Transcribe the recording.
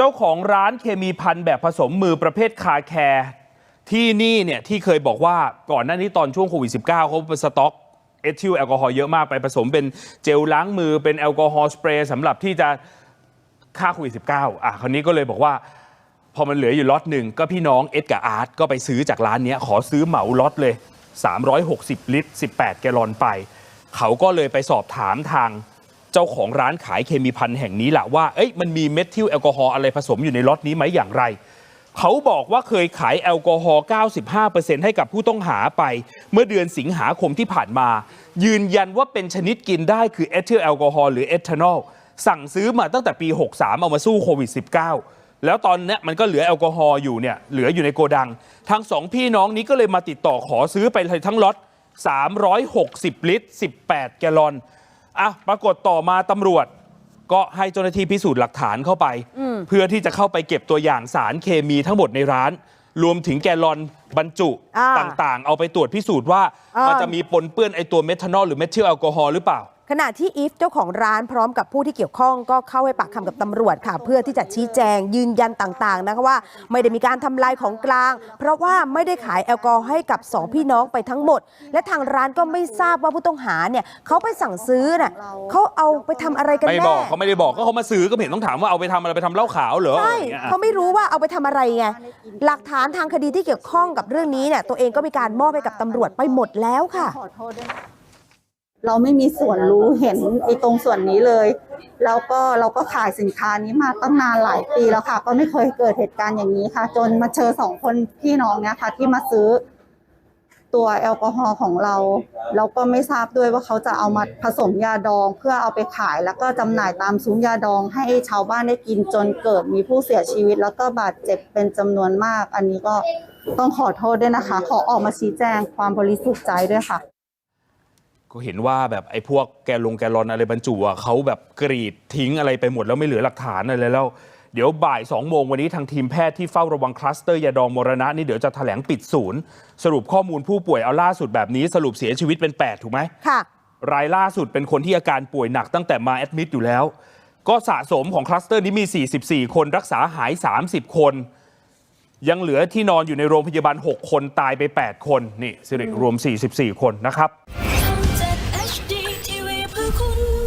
เจ้าของร้านเคมีพันแบบผสมมือประเภทคาแคร์ที่นี่เนี่ยที่เคยบอกว่าก่อนหน้านี้ตอนช่วงโควิด -19 เขาเป็นสต็อกเอทิลแอลกอฮอล์เยอะมากไปผสมเป็นเจลล้างมือเป็นแอลกอฮอล์สเปรย์สำหรับที่จะฆ่าโควิด -19 อะคราวนี้ก็เลยบอกว่า พอมันเหลืออยู่ล็อตหนึ่งก็พี่น้องเอ็ดกับอาร์ตก็ไปซื้อจากร้านเนี้ยขอซื้อเหมาล็อตเลย 360 ลิตร 18 แกลลอนไป เขาก็เลยไปสอบถามทาง เจ้าของร้านขายเคมีพันแห่งนี้แหละว่าเอ้ยมันมีเมทิลแอลกอฮอล์อะไรผสมอยู่ในล็อตนี้ไหมอย่างไร เขาบอกว่าเคยขายแอลกอฮอล์ 95%ให้กับผู้ต้องหาไป เมื่อเดือนสิงหาคมที่ผ่านมา ยืนยันว่าเป็นชนิดกินได้คือเอทิลแอลกอฮอล์หรือเอทานอลสั่งซื้อมาตั้งแต่ปี 63 เอามาสู้โควิด -19 แล้วตอนเนี้ยมันก็เหลือแอลกอฮอล์อยู่เนี่ยเหลืออยู่ในโกดังทั้งสองพี่น้องนี้ก็เลยมาติดต่อขอซื้อไปเลยทั้งล็อต360 ลิตร 18 แกลลอน อะปรากฏต่อมาตำรวจ ก็ให้เจ้าหน้าที่พิสูจน์หลักฐานเข้าไป เพื่อที่จะเข้าไปเก็บตัวอย่างสารเคมีทั้งหมดในร้าน รวมถึงแกลลอนบรรจุอ่า ต่างๆ เอาไปตรวจพิสูจน์ว่าอ่ามัมันจะมีปนเปื้อนไอตัวเมทานอลหรือเมทิลแอลกอฮอล์หรือเปล่า ขณะที่อีฟเจ้าของร้านพร้อมกับผู้ที่เกี่ยวข้องก็เข้าให้ปากคำกับตำรวจค่ะ เพื่อที่จะชี้แจงยืนยันต่างๆนะคะว่า ไม่ได้มีการทำลายของกลาง เพราะว่าไม่ได้ขายแอลกอฮอล์ให้กับสองพี่น้องไปทั้งหมด และทางร้านก็ไม่ทราบว่าผู้ต้องหาเนี่ยเขาไปสั่งซื้อน่ะเขาเอาไปทำอะไรกันไม่แน่บอกเขาไม่ได้บอกก็เขามาซื้อก็ไม่เห็นต้องถามว่าเอาไปทำอะไรไปทำเหล้าขาวเหรอใช่อะไรอย่างเงี้ย เขาไม่รู้ว่าเอาไปทำอะไรไงหลักฐานทางคดีที่เกี่ยวข้องกับเรื่องนี้เนี่ยตัวเองก็มีการมอบให้กับตำรวจไปหมดแล้วค่ะ ขอโทษด้วยนะ เราไม่มีส่วนรู้เห็นไอ้ตรงส่วนนี้เลย แล้วก็เราก็ขายสินค้านี้มาตั้งนานหลายปีแล้วค่ะ ก็ไม่เคยเกิดเหตุการณ์อย่างนี้ค่ะ จนมาเจอสองคนพี่น้องเนี่ยค่ะ ที่มาซื้อตัวแอลกอฮอล์ของเรา เราก็ไม่ทราบด้วยว่าเขาจะเอามาผสมยาดอง เพื่อเอาไปขายแล้วก็จำหน่ายตามซุ้มยาดองให้ชาวบ้านได้กินจนเกิดมีผู้เสียชีวิต แล้วก็บาดเจ็บเป็นจำนวนมาก อันนี้ก็ต้องขอโทษด้วยนะคะ ขอออกมาชี้แจงความบริสุทธิ์ใจด้วยค่ะ ก็เห็นว่าแบบไอ้พวกแกลงแกลลอนอะไรบรรจุอะเขาแบบกรีดทิ้งอะไรไปหมดแล้วไม่เหลือหลักฐานอะไรแล้ว เดี๋ยวบ่าย2โมงวันนี้ทางทีมแพทย์ที่เฝ้าระวังคลัสเตอร์ยาดองมรณะนี่เดี๋ยวจะแถลงปิดศูนย์ สรุปข้อมูลผู้ป่วยเอาล่าสุดแบบนี้สรุปเสียชีวิตเป็น 8 ถูกไหมค่ะ รายล่าสุดเป็นคนที่อาการป่วยหนักตั้งแต่มาแอดมิดอยู่แล้ว ก็สะสมของคลัสเตอร์นี้มี 44 คนรักษาหาย 30 คน ยังเหลือที่นอนอยู่ในโรงพยาบาล 6 คนตายไป 8 คนนี่สิริรวม 44 คนนะครับ คุณ